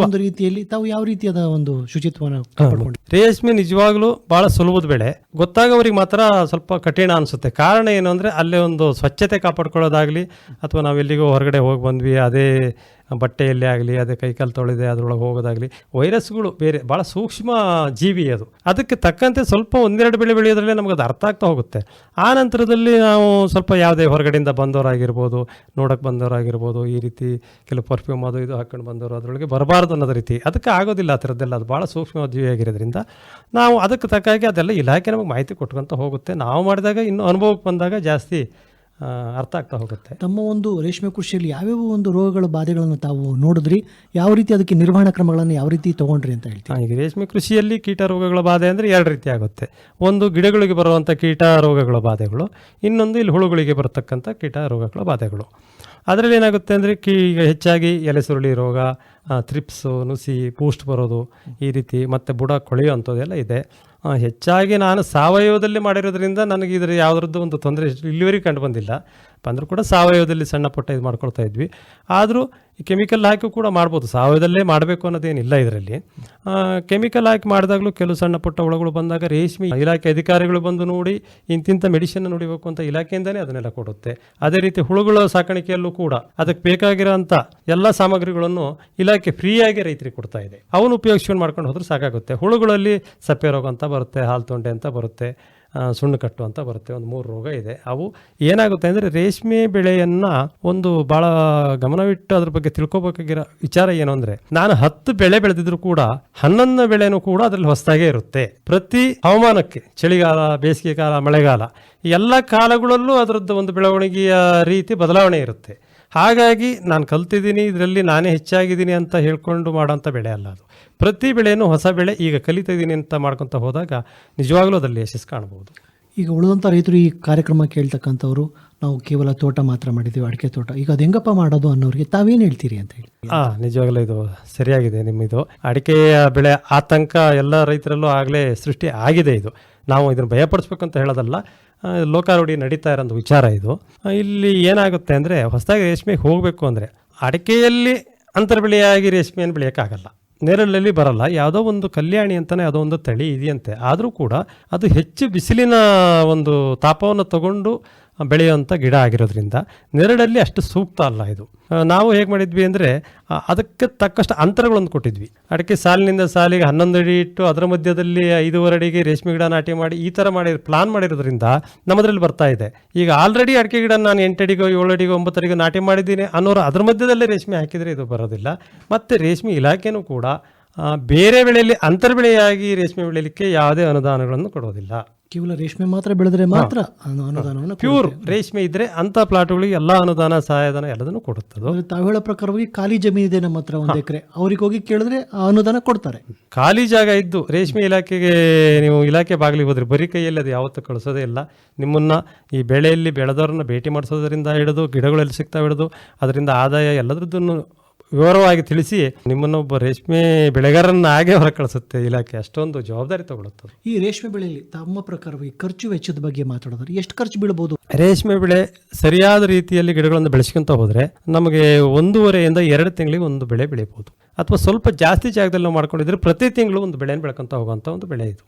ಒಂದು ರೀತಿಯಲ್ಲಿ ತಾವು ಯಾವ ರೀತಿಯಾದ ಒಂದು ಶುಚಿತ್ವವನ್ನು ರೇಷ್ಮೆ ನಿಜವಾಗ್ಲೂ ಬಹಳ ಸುಲಭದ ಬೆಳೆ. ಗೊತ್ತಾಗೋರಿಗೆ ಮಾತ್ರ ಸ್ವಲ್ಪ ಕಠಿಣ ಅನಿಸುತ್ತೆ. ಕಾರಣ ಏನು ಅಂದರೆ ಅಲ್ಲೇ ಒಂದು ಸ್ವಚ್ಛತೆ ಕಾಪಾಡ್ಕೊಳ್ಳೋದಾಗಲಿ ಅಥವಾ ನಾವು ಎಲ್ಲಿಗೋ ಹೊರಗಡೆ ಹೋಗಿ ಬಂದ್ವಿ ಅದೇ ಬಟ್ಟೆಯಲ್ಲೇ ಆಗಲಿ, ಅದೇ ಕೈಕಾಲು ತೊಳೆದೆ, ಅದರೊಳಗೆ ಹೋಗೋದಾಗಲಿ ವೈರಸ್ಗಳು ಬೇರೆ, ಭಾಳ ಸೂಕ್ಷ್ಮ ಜೀವಿ ಅದು. ಅದಕ್ಕೆ ತಕ್ಕಂತೆ ಸ್ವಲ್ಪ ಒಂದೆರಡು ಬೆಳೆ ಬೆಳೆಯೋದ್ರಲ್ಲೇ ನಮಗೆ ಅದು ಅರ್ಥ ಆಗ್ತಾ ಹೋಗುತ್ತೆ. ಆ ನಂತರದಲ್ಲಿ ನಾವು ಸ್ವಲ್ಪ ಯಾವುದೇ ಹೊರಗಡೆಯಿಂದ ಬಂದವರಾಗಿರ್ಬೋದು, ನೋಡೋಕೆ ಬಂದವರಾಗಿರ್ಬೋದು, ಈ ರೀತಿ ಕೆಲವು ಪರ್ಫ್ಯೂಮ್ ಅದು ಇದು ಹಾಕ್ಕೊಂಡು ಬಂದವರು, ಅದರೊಳಗೆ ಬರಬಾರ್ದು ಅನ್ನೋದು ರೀತಿ. ಅದಕ್ಕೆ ಆಗೋದಿಲ್ಲ ಆ ಥರದ್ದೆಲ್ಲ, ಅದು ಭಾಳ ಸೂಕ್ಷ್ಮ ಜೀವಿಯಾಗಿರೋದ್ರಿಂದ ನಾವು ಅದಕ್ಕೆ ತಕ್ಕಾಗಿ ಅದೆಲ್ಲ ಇಲಾಖೆ ನಮಗೆ ಮಾಹಿತಿ ಕೊಟ್ಕೊಂತ ಹೋಗುತ್ತೆ. ನಾವು ಮಾಡಿದಾಗ ಇನ್ನು ಅನುಭವಕ್ಕೆ ಬಂದಾಗ ಜಾಸ್ತಿ ಅರ್ಥ ಆಗ್ತಾ ಹೋಗುತ್ತೆ. ತಮ್ಮ ಒಂದು ರೇಷ್ಮೆ ಕೃಷಿಯಲ್ಲಿ ಯಾವ್ಯಾವ ಒಂದು ರೋಗಗಳ ಬಾಧೆಗಳನ್ನು ತಾವು ನೋಡಿದ್ರಿ? ಯಾವ ರೀತಿ ಅದಕ್ಕೆ ನಿರ್ವಹಣಾ ಕ್ರಮಗಳನ್ನು ಯಾವ ರೀತಿ ತಗೊಂಡ್ರಿ ಅಂತ ಹೇಳ್ತೀವಿ ಹಾಗೆ ಈಗ ರೇಷ್ಮೆ ಕೃಷಿಯಲ್ಲಿ ಕೀಟ ರೋಗಗಳ ಬಾಧೆ ಅಂದರೆ ಎರಡು ರೀತಿ ಆಗುತ್ತೆ. ಒಂದು ಗಿಡಗಳಿಗೆ ಬರುವಂಥ ಕೀಟ ರೋಗಗಳ ಬಾಧೆಗಳು ಇನ್ನೊಂದು ಇಲ್ಲಿ ಹುಳುಗಳಿಗೆ ಬರತಕ್ಕಂಥ ಕೀಟ ರೋಗಗಳ ಬಾಧೆಗಳು. ಅದರಲ್ಲಿ ಏನಾಗುತ್ತೆ ಅಂದರೆ ಕಿ, ಈಗ ಹೆಚ್ಚಾಗಿ ಎಲೆ ಸುರುಳಿ ರೋಗ ಥ್ರಿಪ್ಸು ನುಸಿ ಪೂಸ್ಟ್ ಬರೋದು ಈ ರೀತಿ ಮತ್ತು ಬುಡ ಕೊಳೆಯುವಂಥದ್ದೆಲ್ಲ ಇದೆ. ಹೆಚ್ಚಾಗಿ ನಾನು ಸಾವಯವದಲ್ಲಿ ಮಾಡಿರೋದ್ರಿಂದ ನನಗೆ ಇದರ ಯಾವುದ್ರದ್ದು ಒಂದು ತೊಂದರೆ ಇಲ್ಲಿವರೆಗೆ ಕಂಡು ಬಂದಿಲ್ಲ. ಅಂದರೂ ಕೂಡ ಸಾವಯವದಲ್ಲಿ ಸಣ್ಣ ಪುಟ್ಟ ಇದು ಮಾಡ್ಕೊಳ್ತಾ ಇದ್ವಿ. ಆದರೂ ಈ ಕೆಮಿಕಲ್ ಹಾಕಿ ಕೂಡ ಮಾಡ್ಬೋದು. ಸಾವಯವದಲ್ಲೇ ಮಾಡಬೇಕು ಅನ್ನೋದೇನಿಲ್ಲ ಇದರಲ್ಲಿ. ಕೆಮಿಕಲ್ ಹಾಕಿ ಮಾಡಿದಾಗಲೂ ಕೆಲವು ಸಣ್ಣ ಪುಟ್ಟ ಹುಳಗಳು ಬಂದಾಗ ರೇಷ್ಮೆ ಇಲಾಖೆ ಅಧಿಕಾರಿಗಳು ಬಂದು ನೋಡಿ ಇಂತಿಂಥ ಮೆಡಿಸಿನ್ ನುಡಿಬೇಕು ಅಂತ ಇಲಾಖೆಯಿಂದನೇ ಅದನ್ನೆಲ್ಲ ಕೊಡುತ್ತೆ. ಅದೇ ರೀತಿ ಹುಳುಗಳ ಸಾಕಾಣಿಕೆಯಲ್ಲೂ ಕೂಡ ಅದಕ್ಕೆ ಬೇಕಾಗಿರೋಂಥ ಎಲ್ಲ ಸಾಮಗ್ರಿಗಳನ್ನು ಇಲಾಖೆ ಫ್ರೀಯಾಗಿ ರೈತರಿಗೆ ಕೊಡ್ತಾ ಇದೆ. ಅವನು ಉಪಯೋಗಿಸ್ಕೊಂಡು ಮಾಡ್ಕೊಂಡು ಹೋದ್ರೆ ಸಾಕಾಗುತ್ತೆ. ಹುಳುಗಳಲ್ಲಿ ಸಪ್ಪೆ ರೋಗ ಅಂತ ಬರುತ್ತೆ, ಹಾಲು ತೊಂಡೆ ಅಂತ ಬರುತ್ತೆ. ಆ, ಸುಣ್ಣ ಕಟ್ಟು ಅಂತ ಬರುತ್ತೆ ಒಂದು ಮೂರು ರೋಗ ಇದೆ. ಅವು ಏನಾಗುತ್ತೆ ಅಂದರೆ ರೇಷ್ಮೆ ಬೆಳೆಯನ್ನು ಒಂದು ಭಾಳ ಗಮನವಿಟ್ಟು ಅದ್ರ ಬಗ್ಗೆ ತಿಳ್ಕೊಬೇಕಾಗಿರೋ ವಿಚಾರ ಏನು ಅಂದರೆ ನಾನು ಹತ್ತು ಬೆಳೆ ಬೆಳೆದಿದ್ರು ಕೂಡ ಹನ್ನೊಂದನೇ ಬೆಳೆನೂ ಕೂಡ ಅದರಲ್ಲಿ ಹೊಸದಾಗೇ ಇರುತ್ತೆ. ಪ್ರತಿ ಹವಾಮಾನಕ್ಕೆ ಚಳಿಗಾಲ ಬೇಸಿಗೆ ಕಾಲ ಮಳೆಗಾಲ ಎಲ್ಲ ಕಾಲಗಳಲ್ಲೂ ಅದರದ್ದು ಒಂದು ಬೆಳವಣಿಗೆಯ ರೀತಿ ಬದಲಾವಣೆ ಇರುತ್ತೆ. ಹಾಗಾಗಿ ನಾನು ಕಲ್ತಿದ್ದೀನಿ ಇದರಲ್ಲಿ ನಾನೇ ಹೆಚ್ಚಾಗಿದ್ದೀನಿ ಅಂತ ಹೇಳ್ಕೊಂಡು ಮಾಡೋಂಥ ಬೆಳೆ ಅಲ್ಲ ಅದು. ಪ್ರತಿ ಬೆಳೆಯನ್ನು ಹೊಸ ಬೆಳೆ ಈಗ ಕಲಿತಿದ್ದೀನಿ ಅಂತ ಮಾಡ್ಕೊತ ಹೋದಾಗ ನಿಜವಾಗ್ಲೂ ಅದರಲ್ಲಿ ಯಶಸ್ಸು ಕಾಣ್ಬೋದು ಈಗ ಉಳಿದಂಥ ರೈತರು ಈ ಕಾರ್ಯಕ್ರಮ ಕೇಳ್ತಕ್ಕಂಥವ್ರು ನಾವು ಕೇವಲ ತೋಟ ಮಾತ್ರ ಮಾಡಿದ್ದೀವಿ ಅಡಿಕೆ ತೋಟ. ಈಗ ಅದು ಹೆಂಗಪ್ಪ ಮಾಡೋದು ಅನ್ನೋರಿಗೆ ತಾವೇನು ಹೇಳ್ತೀರಿ ಅಂತ ಹೇಳಿ. ಹಾಂ ನಿಜವಾಗ್ಲೂ ಇದು ಸರಿಯಾಗಿದೆ ನಿಮ್ಮಿದು ಅಡಿಕೆಯ ಬೆಳೆ ಆತಂಕ ಎಲ್ಲ ರೈತರಲ್ಲೂ ಆಗಲೇ ಸೃಷ್ಟಿ ಆಗಿದೆ ಇದು. ನಾವು ಇದನ್ನು ಭಯಪಡಿಸ್ಬೇಕಂತ ಅಂತ ಹೇಳೋದಲ್ಲ ಲೋಕಾರೂಢಿ ನಡೀತಾ ಇರೋಂಥ ವಿಚಾರ ಇದು. ಇಲ್ಲಿ ಏನಾಗುತ್ತೆ ಅಂದರೆ ಹೊಸದಾಗಿ ರೇಷ್ಮೆಗೆ ಹೋಗಬೇಕು ಅಂದರೆ ಅಡಿಕೆಯಲ್ಲಿ ಅಂತರ್ಬೆಳೆಯಾಗಿ ರೇಷ್ಮೆಯನ್ನು ಬೆಳೆಯೋಕ್ಕಾಗಲ್ಲ. ನೆರಳಲ್ಲಿ ಬರಲ್ಲ. ಯಾವುದೋ ಒಂದು ಕಲ್ಯಾಣಿ ಅಂತಲೇ ಯಾವುದೋ ಒಂದು ತಳಿ ಇದೆಯಂತೆ. ಆದರೂ ಕೂಡ ಅದು ಹೆಚ್ಚು ಬಿಸಿಲಿನ ಒಂದು ತಾಪವನ್ನು ತಗೊಂಡು ಬೆಳೆಯುವಂಥ ಗಿಡ ಆಗಿರೋದ್ರಿಂದ ನೆರಳಲ್ಲಿ ಅಷ್ಟು ಸೂಕ್ತ ಅಲ್ಲ ಇದು. ನಾವು ಹೇಗೆ ಮಾಡಿದ್ವಿ ಅಂದರೆ ಅದಕ್ಕೆ ತಕ್ಕಷ್ಟು ಅಂತರಗಳನ್ನು ಕೊಟ್ಟಿದ್ವಿ. ಅಡಿಕೆ ಸಾಲಿನಿಂದ ಸಾಲಿಗೆ ಹನ್ನೊಂದು ಅಡಿ ಇಟ್ಟು ಅದರ ಮಧ್ಯದಲ್ಲಿ ಐದೂವರೆ ಅಡಿಗೆ ರೇಷ್ಮೆ ಗಿಡ ನಾಟಿ ಮಾಡಿ ಈ ಥರ ಮಾಡಿ ಪ್ಲಾನ್ ಮಾಡಿರೋದ್ರಿಂದ ನಮ್ಮದ್ರಲ್ಲಿ ಬರ್ತಾ ಇದೆ. ಈಗ ಆಲ್ರೆಡಿ ಅಡಿಕೆ ಗಿಡ ನಾನು ಎಂಟು ಅಡಿಗೋ, ಏಳು ಅಡಿಗೋ, ಒಂಬತ್ತು ಅಡಿಗೋ ನಾಟಿ ಮಾಡಿದ್ದೀನಿ ಅನ್ನೋರು ಅದ್ರ ಮಧ್ಯದಲ್ಲೇ ರೇಷ್ಮೆ ಹಾಕಿದರೆ ಇದು ಬರೋದಿಲ್ಲ. ಮತ್ತು ರೇಷ್ಮೆ ಇಲಾಖೆನೂ ಕೂಡ ಬೇರೆ ಬೆಳೆಯಲ್ಲಿ ಅಂತರ್ಬೆಳೆಯಾಗಿ ರೇಷ್ಮೆ ಬೆಳೆಯಲಿಕ್ಕೆ ಯಾವುದೇ ಅನುದಾನಗಳನ್ನು ಕೊಡೋದಿಲ್ಲ. ಕೇವಲ ರೇಷ್ಮೆ ಮಾತ್ರ ಬೆಳೆದ್ರೆ ಮಾತ್ರ ಅನು- ಅನುದಾನವನ್ನು ಪ್ಯೂರ್ ರೇಷ್ಮೆ ಇದ್ರೆ ಅಂತ ಪ್ಲಾಟ್ಗಳಿಗೆ ಎಲ್ಲ ಅನುದಾನ ಸಹಾಯಧನ ಎಲ್ಲದನ್ನು ಕೊಡುತ್ತದೆ. ತಾವು ಹೇಳೋ ಪ್ರಕಾರವಾಗಿ ಖಾಲಿ ಜಮೀನು ಇದೆ ನಮ್ಮ ಹತ್ರ ಒಂದು ಎಕರೆ. ಅವ್ರಿಗೆ ಹೋಗಿ ಕೇಳಿದ್ರೆ ಆ ಅನುದಾನ ಕೊಡ್ತಾರೆ. ಖಾಲಿ ಜಾಗ ಇದ್ದು ರೇಷ್ಮೆ ಇಲಾಖೆಗೆ ನೀವು ಇಲಾಖೆ ಬಾಗಿಲಿಗೆ ಹೋದ್ರೆ ಬರೀ ಕೈಯಲ್ಲಿ ಅದು ಯಾವತ್ತೂ ಕಳಿಸೋದೇ ಇಲ್ಲ. ನಿಮ್ಮನ್ನ ಈ ಬೆಳೆಯಲ್ಲಿ ಬೆಳೆದವ್ರನ್ನ ಭೇಟಿ ಮಾಡಿಸೋದ್ರಿಂದ ಹಿಡಿದು ಗಿಡಗಳಲ್ಲಿ ಸಿಗ್ತಾವೆ ಹಿಡಿದು ಅದರಿಂದ ಆದಾಯ ಎಲ್ಲದ್ರದ್ದನ್ನು ವಿವರವಾಗಿ ತಿಳಿಸಿ ನಿಮ್ಮನ್ನು ಒಬ್ಬ ರೇಷ್ಮೆ ಬೆಳೆಗಾರನ್ನಾಗೇ ಹೊರ ಕಳಿಸುತ್ತೆ ಇಲಾಖೆ. ಅಷ್ಟೊಂದು ಜವಾಬ್ದಾರಿ ತಗೊಳುತ್ತದೆ ಈ ರೇಷ್ಮೆ ಬೆಳೆಯಲ್ಲಿ ತಮ್ಮ ಪ್ರಕಾರವಾಗಿ ಖರ್ಚು ವೆಚ್ಚದ ಬಗ್ಗೆ ಮಾತಾಡೋದ್ರೆ ಎಷ್ಟು ಖರ್ಚು ಬೀಳಬಹುದು ರೇಷ್ಮೆ ಬೆಳೆ ಸರಿಯಾದ ರೀತಿಯಲ್ಲಿ ಗಿಡಗಳನ್ನು ಬೆಳೆಸ್ಕೊಂತ ಹೋದ್ರೆ ನಮಗೆ ಒಂದೂವರೆಯಿಂದ ಎರಡು ತಿಂಗಳಿಗೆ ಒಂದು ಬೆಳೆ ಬೆಳಿಬೋದು. ಅಥವಾ ಸ್ವಲ್ಪ ಜಾಸ್ತಿ ಜಾಗದಲ್ಲಿ ನಾವು ಮಾಡ್ಕೊಂಡಿದ್ರೆ ಪ್ರತಿ ತಿಂಗಳು ಒಂದು ಬೆಳೆಯನ್ನು ಬೆಳ್ಕೊಂತ ಹೋಗುವಂಥ ಒಂದು ಬೆಳೆ ಇದು.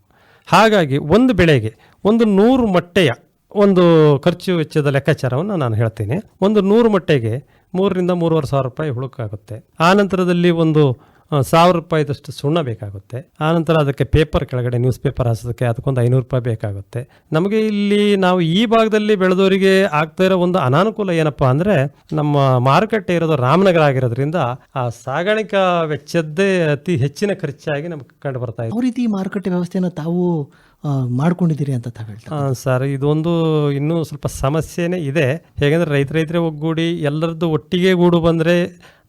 ಹಾಗಾಗಿ ಒಂದು ಬೆಳೆಗೆ ಒಂದು ನೂರು ಮೊಟ್ಟೆಯ ಒಂದು ಖರ್ಚು ವೆಚ್ಚದ ಲೆಕ್ಕಾಚಾರವನ್ನು ನಾನು ಹೇಳ್ತೀನಿ. ಒಂದು ನೂರು ಮೊಟ್ಟೆಗೆ ಮೂರರಿಂದ ಮೂರುವರೆ ಸಾವಿರ ರೂಪಾಯಿ ಹುಳುಕಾಗುತ್ತೆ. ಆ ನಂತರದಲ್ಲಿ ಒಂದು ಸಾವಿರ ರೂಪಾಯಿದಷ್ಟು ಸುಣ್ಣ ಬೇಕಾಗುತ್ತೆ. ಆನಂತರ ಅದಕ್ಕೆ ಪೇಪರ್ ಕೆಳಗಡೆ, ನ್ಯೂಸ್ ಪೇಪರ್ ಹಾಸೋದಕ್ಕೆ ಅದಕ್ಕೊಂದು ಐನೂರು ರೂಪಾಯಿ ಬೇಕಾಗುತ್ತೆ. ನಮಗೆ ಇಲ್ಲಿ ನಾವು ಈ ಭಾಗದಲ್ಲಿ ಬೆಳೆದವರಿಗೆ ಆಗ್ತಾ ಇರೋ ಒಂದು ಅನಾನುಕೂಲ ಏನಪ್ಪಾ ಅಂದರೆ, ನಮ್ಮ ಮಾರುಕಟ್ಟೆ ಇರೋದು ರಾಮನಗರ ಆಗಿರೋದ್ರಿಂದ ಆ ಸಾಗಾಣಿಕಾ ವೆಚ್ಚದ್ದೇ ಅತಿ ಹೆಚ್ಚಿನ ಖರ್ಚಾಗಿ ನಮ್ಗೆ ಕಂಡು ಬರ್ತಾ ಇದೆ ಯಾವ ರೀತಿ ಈ ಮಾರುಕಟ್ಟೆ ವ್ಯವಸ್ಥೆಯನ್ನು ತಾವು ಮಾಡ್ಕೊಂಡಿದ್ದೀರಿ ಅಂತ ತಾವು ಹೇಳ್ತಾರೆ ಸರ್ ಇದೊಂದು ಇನ್ನೂ ಸ್ವಲ್ಪ ಸಮಸ್ಯೆನೇ ಇದೆ. ಹೇಗೆಂದರೆ ರೈತ ರೈತರೇ ಒಗ್ಗೂಡಿ ಎಲ್ಲರದ್ದು ಒಟ್ಟಿಗೆ ಗೂಡು ಬಂದರೆ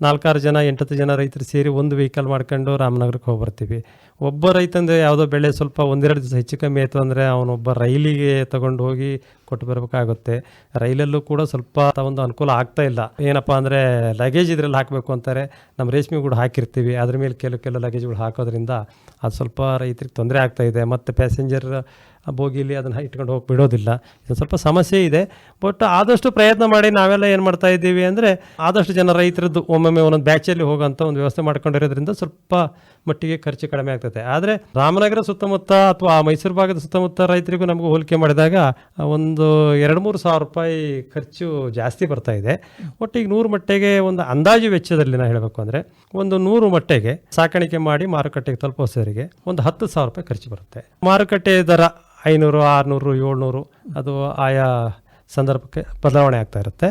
ನಾಲ್ಕಾರು ಜನ, ಎಂಟತ್ತು ಜನ ರೈತರು ಸೇರಿ ಒಂದು ವೆಹಿಕಲ್ ಮಾಡ್ಕೊಂಡು ರಾಮನಗರಕ್ಕೆ ಹೋಗ್ಬರ್ತೀವಿ. ಒಬ್ಬ ರೈತಂದ್ರೆ ಯಾವುದೋ ಬೆಳೆ ಸ್ವಲ್ಪ ಒಂದೆರಡು ದಿವಸ ಹೆಚ್ಚು ಕಮ್ಮಿ ಆಯಿತು ಅಂದರೆ ಅವನೊಬ್ಬ ರೈಲಿಗೆ ತಗೊಂಡು ಹೋಗಿ ಕೊಟ್ಟು ಬರಬೇಕಾಗುತ್ತೆ. ರೈಲಲ್ಲೂ ಕೂಡ ಸ್ವಲ್ಪ ಒಂದು ಅನುಕೂಲ ಆಗ್ತಾ ಇಲ್ಲ. ಏನಪ್ಪ ಅಂದರೆ ಲಗೇಜ್ ಇದರಲ್ಲಿ ಹಾಕಬೇಕು ಅಂತಾರೆ. ನಮ್ಮ ರೇಷ್ಮೆ ಕೂಡ ಹಾಕಿರ್ತೀವಿ. ಅದ್ರ ಮೇಲೆ ಕೆಲವು ಕೆಲವು ಲಗೇಜ್ಗಳು ಹಾಕೋದ್ರಿಂದ ಅದು ಸ್ವಲ್ಪ ರೈತರಿಗೆ ತೊಂದರೆ ಆಗ್ತಾ ಇದೆ. ಮತ್ತು ಪ್ಯಾಸೆಂಜರ್ ಬೋಗಿಲಿ ಅದನ್ನು ಇಟ್ಕೊಂಡು ಹೋಗಿ ಬಿಡೋದಿಲ್ಲ. ಇದು ಸ್ವಲ್ಪ ಸಮಸ್ಯೆ ಇದೆ. ಬಟ್ ಆದಷ್ಟು ಪ್ರಯತ್ನ ಮಾಡಿ ನಾವೆಲ್ಲ ಏನು ಮಾಡ್ತಾ ಇದ್ದೀವಿ ಅಂದರೆ ಆದಷ್ಟು ಜನ ರೈತರದ್ದು ಒಮ್ಮೊಮ್ಮೆ ಒಂದೊಂದು ಬ್ಯಾಚಲ್ಲಿ ಹೋಗೋಂಥ ಒಂದು ವ್ಯವಸ್ಥೆ ಮಾಡ್ಕೊಂಡಿರೋದ್ರಿಂದ ಸ್ವಲ್ಪ ಮಟ್ಟಿಗೆ ಖರ್ಚು ಕಡಿಮೆ ಆಗ್ತದೆ. ಆದರೆ ರಾಮನಗರ ಸುತ್ತಮುತ್ತ ಅಥವಾ ಆ ಮೈಸೂರು ಭಾಗದ ಸುತ್ತಮುತ್ತ ರೈತರಿಗೂ ನಮಗೂ ಹೋಲಿಕೆ ಮಾಡಿದಾಗ, ಒಂದು ಎರಡು ಮೂರು ಸಾವಿರ ರೂಪಾಯಿ ಖರ್ಚು ಜಾಸ್ತಿ ಬರ್ತಾ ಇದೆ. ಒಟ್ಟಿಗೆ ನೂರು ಮಟ್ಟೆಗೆ ಒಂದು ಅಂದಾಜು ವೆಚ್ಚದಲ್ಲಿ ನಾನು ಹೇಳಬೇಕು ಅಂದರೆ, ಒಂದು ನೂರು ಮಟ್ಟೆಗೆ ಸಾಕಾಣಿಕೆ ಮಾಡಿ ಮಾರುಕಟ್ಟೆಗೆ ತಲುಪಿಸೋರಿಗೆ ಒಂದು ಹತ್ತು ಸಾವಿರ ರೂಪಾಯಿ ಖರ್ಚು ಬರುತ್ತೆ. ಮಾರುಕಟ್ಟೆ ದರ ಐನೂರು, ಆರುನೂರು, ಏಳ್ನೂರು, ಅದು ಆಯಾ ಸಂದರ್ಭಕ್ಕೆ ಬದಲಾವಣೆ ಆಗ್ತಾ ಇರುತ್ತೆ.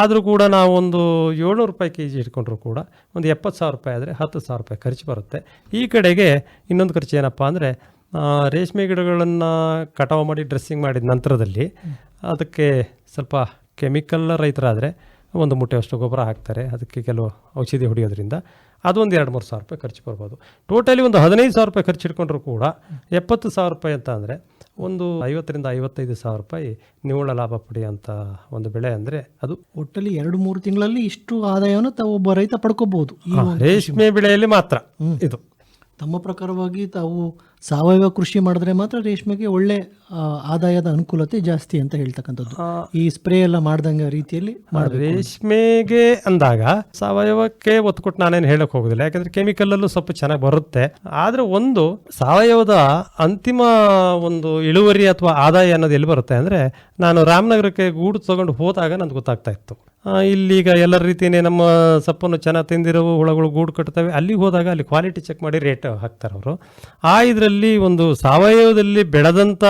ಆದರೂ ಕೂಡ ನಾವು ಒಂದು ಏಳ್ನೂರು ರೂಪಾಯಿ ಕೆ ಜಿ ಇಟ್ಕೊಂಡ್ರು ಕೂಡ ಒಂದು ಎಪ್ಪತ್ತು ಸಾವಿರ ರೂಪಾಯಿ ಆದರೆ ಹತ್ತು ಸಾವಿರ ರೂಪಾಯಿ ಖರ್ಚು ಬರುತ್ತೆ. ಈ ಕಡೆಗೆ ಇನ್ನೊಂದು ಖರ್ಚು ಏನಪ್ಪ ಅಂದರೆ ರೇಷ್ಮೆ ಗಿಡಗಳನ್ನು ಕಟಾವು ಮಾಡಿ ಡ್ರೆಸ್ಸಿಂಗ್ ಮಾಡಿದ ನಂತರದಲ್ಲಿ ಅದಕ್ಕೆ ಸ್ವಲ್ಪ ಕೆಮಿಕಲ್ ರೈತರಾದರೆ ಒಂದು ಮುಟ್ಟೆಯಷ್ಟು ಗೊಬ್ಬರ ಹಾಕ್ತಾರೆ. ಅದಕ್ಕೆ ಕೆಲವು ಔಷಧಿ ಹೊಡೆಯೋದ್ರಿಂದ ಅದೊಂದು ಎರಡು ಮೂರು ಸಾವಿರ ರೂಪಾಯಿ ಖರ್ಚು ಬರ್ಬೋದು. ಟೋಟಲಿ ಒಂದು ಹದಿನೈದು ಸಾವಿರ ರೂಪಾಯಿ ಖರ್ಚು ಇಟ್ಕೊಂಡ್ರು ಕೂಡ ಎಪ್ಪತ್ತು ಸಾವಿರ ರೂಪಾಯಿ ಅಂತ ಅಂದರೆ ಒಂದು ಐವತ್ತರಿಂದ ಐವತ್ತೈದು ಸಾವಿರ ರೂಪಾಯಿ ನಿವ್ವಳ ಲಾಭ ಪಡೆಯುವಂಥ ಒಂದು ಬೆಳೆ ಅಂದರೆ ಅದು ಒಟ್ಟಲ್ಲಿ ಎರಡು ಮೂರು ತಿಂಗಳಲ್ಲಿ ಇಷ್ಟು ಆದಾಯವನ್ನು ತಾವು ಒಬ್ಬ ರೈತ ಪಡ್ಕೋಬಹುದು. ರೇಷ್ಮೆ ಬೆಳೆಯಲ್ಲಿ ಮಾತ್ರ ಇದು. ತಮ್ಮ ಪ್ರಕಾರವಾಗಿ ತಾವು ಸಾವಯವ ಕೃಷಿ ಮಾಡಿದ್ರೆ ಮಾತ್ರ ರೇಷ್ಮೆಗೆ ಒಳ್ಳೆ ಆದಾಯದ ಅನುಕೂಲತೆ ಜಾಸ್ತಿ ಅಂತ ಹೇಳ್ತಕ್ಕಂಥದ್ದು. ಈ ಸ್ಪ್ರೇ ಎಲ್ಲ ಮಾಡ್ದಂಗ ರೀತಿಯಲ್ಲಿ ರೇಷ್ಮೆಗೆ ಅಂದಾಗ ಸಾವಯವಕ್ಕೆ ಒತ್ತು ಕೊಟ್ಟು ನಾನೇನು ಹೇಳಕ್ ಹೋಗುದಿಲ್ಲ. ಯಾಕಂದ್ರೆ ಕೆಮಿಕಲ್ ಅಲ್ಲೂ ಸ್ವಲ್ಪ ಚೆನ್ನಾಗಿ ಬರುತ್ತೆ. ಆದ್ರೆ ಒಂದು ಸಾವಯವದ ಅಂತಿಮ ಒಂದು ಇಳುವರಿ ಅಥವಾ ಆದಾಯ ಅನ್ನೋದು ಎಲ್ಲಿ ಬರುತ್ತೆ ಅಂದ್ರೆ ನಾನು ರಾಮನಗರಕ್ಕೆ ಗೂಡು ತಗೊಂಡು ಹೋದಾಗ ನನ್ಗೆ ಗೊತ್ತಾಗ್ತಾ ಇತ್ತು. ಇಲ್ಲೀಗ ಎಲ್ಲ ರೀತಿಯೇ ನಮ್ಮ ಸೊಪ್ಪನ್ನು ಚೆನ್ನಾಗಿ ತಿಂದಿರೋ ಹುಳಗಳು ಗೂಡು ಕಟ್ತವೆ. ಅಲ್ಲಿಗೆ ಹೋದಾಗ ಅಲ್ಲಿ ಕ್ವಾಲಿಟಿ ಚೆಕ್ ಮಾಡಿ ರೇಟ್ ಹಾಕ್ತಾರೆ ಅವರು. ಆ ಇದರಲ್ಲಿ ಒಂದು ಸಾವಯವದಲ್ಲಿ ಬೆಳೆದಂಥ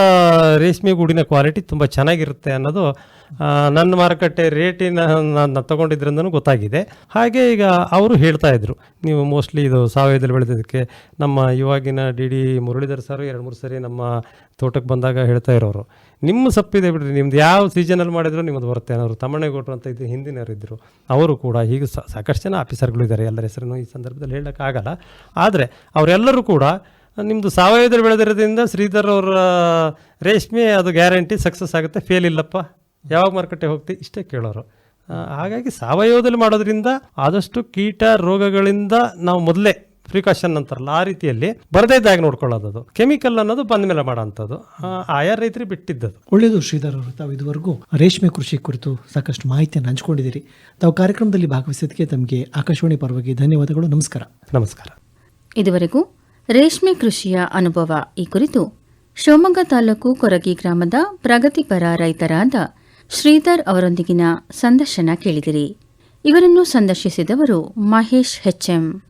ರೇಷ್ಮೆ ಗೂಡಿನ ಕ್ವಾಲಿಟಿ ತುಂಬ ಚೆನ್ನಾಗಿರುತ್ತೆ ಅನ್ನೋದು ನನ್ನ ಮಾರುಕಟ್ಟೆ ರೇಟಿನ ನಾನು ತಗೊಂಡಿದ್ರಿಂದನೂ ಗೊತ್ತಾಗಿದೆ. ಹಾಗೆ ಈಗ ಅವರು ಹೇಳ್ತಾ ಇದ್ರು, ನೀವು ಮೋಸ್ಟ್ಲಿ ಇದು ಸಾವಯವದಲ್ಲಿ ಬೆಳೆದಿದ್ದಕ್ಕೆ ನಮ್ಮ ಇವಾಗಿನ ಡಿ ಡಿ ಮುರಳೀಧರ್ ಸರ್ ಎರಡು ಮೂರು ಸರಿ ನಮ್ಮ ತೋಟಕ್ಕೆ ಬಂದಾಗ ಹೇಳ್ತಾ ಇರೋರು. ನಿಮ್ಮ ಸಪ್ಪಿದೆ ಬಿಡ್ರಿ. ನಿಮ್ದು ಯಾವ ಸೀಸನಲ್ಲಿ ಮಾಡಿದ್ರು ನಿಮ್ಮದು ಬರುತ್ತೆ ಅನ್ನೋರು ತಮ್ಮಣ್ಣೇಗೌಡರು ಅಂತ ಇದ್ದು ಹಿಂದಿನವರು ಇದ್ದರು ಅವರು ಕೂಡ ಹೀಗೆ ಸಾಕಷ್ಟು ಜನ ಆಫೀಸರ್ಗಳು ಇದ್ದಾರೆ. ಎಲ್ಲರ ಹೆಸರನ್ನು ಈ ಸಂದರ್ಭದಲ್ಲಿ ಹೇಳೋಕ್ಕಾಗಲ್ಲ ಆದರೆ ಅವರೆಲ್ಲರೂ ಕೂಡ ನಿಮ್ಮದು ಸಾವಯವದಲ್ಲಿ ಬೆಳೆದಿರೋದ್ರಿಂದ ಶ್ರೀಧರ್ ಅವರ ರೇಷ್ಮೆ ಅದು ಗ್ಯಾರಂಟಿ ಸಕ್ಸಸ್ ಆಗುತ್ತೆ. ಫೇಲ್ ಇಲ್ಲಪ್ಪ. ಯಾವಾಗ ಮಾರುಕಟ್ಟೆ ಹೋಗ್ತಿ? ಇಷ್ಟೇ ಕೇಳೋರು. ಹಾಗಾಗಿ ಸಾವಯವದಲ್ಲಿ ಮಾಡೋದ್ರಿಂದ ಆದಷ್ಟು ಕೀಟ ರೋಗಗಳಿಂದ ನಾವು ಮೊದಲೇ ಪ್ರಿಕಾಷನ್ ಅಂತಾರಲ್ಲ ಆ ರೀತಿಯಲ್ಲಿ ಬರದೇ ಇದ್ದಾಗ ನೋಡ್ಕೊಳ್ಳೋದು ಅದು ಕೆಮಿಕಲ್ ಅನ್ನೋದು ಬಂದ ಮೇಲೆ ಮಾಡೋಂಥದ್ದು. ಆಯಾ ರೈತರಿಗೆ ಬಿಟ್ಟಿದ್ದದು. ಒಳ್ಳೆಯದು ಶ್ರೀಧರ್ ಅವರು ತಾವು ಇದುವರೆಗೂ ರೇಷ್ಮೆ ಕೃಷಿ ಕುರಿತು ಸಾಕಷ್ಟು ಮಾಹಿತಿಯನ್ನು ಹಂಚಿಕೊಂಡಿದ್ದೀರಿ. ತಾವು ಕಾರ್ಯಕ್ರಮದಲ್ಲಿ ಭಾಗವಹಿಸಿದ್ದಕ್ಕೆ ತಮಗೆ ಆಕಾಶವಾಣಿ ಪರವಾಗಿ ಧನ್ಯವಾದಗಳು. ನಮಸ್ಕಾರ. ನಮಸ್ಕಾರ. ಇದುವರೆಗೂ ರೇಷ್ಮೆ ಕೃಷಿಯ ಅನುಭವ ಈ ಕುರಿತು ಶಿವಮೊಗ್ಗ ತಾಲೂಕು ಕೊರಗಿ ಗ್ರಾಮದ ಪ್ರಗತಿಪರ ರೈತರಾದ ಶ್ರೀಧರ್ ಅವರೊಂದಿಗಿನ ಸಂದರ್ಶನ ಕೇಳಿದಿರಿ. ಇವರನ್ನು ಸಂದರ್ಶಿಸಿದವರು ಮಹೇಶ್ ಹೆಚ್ಎಂ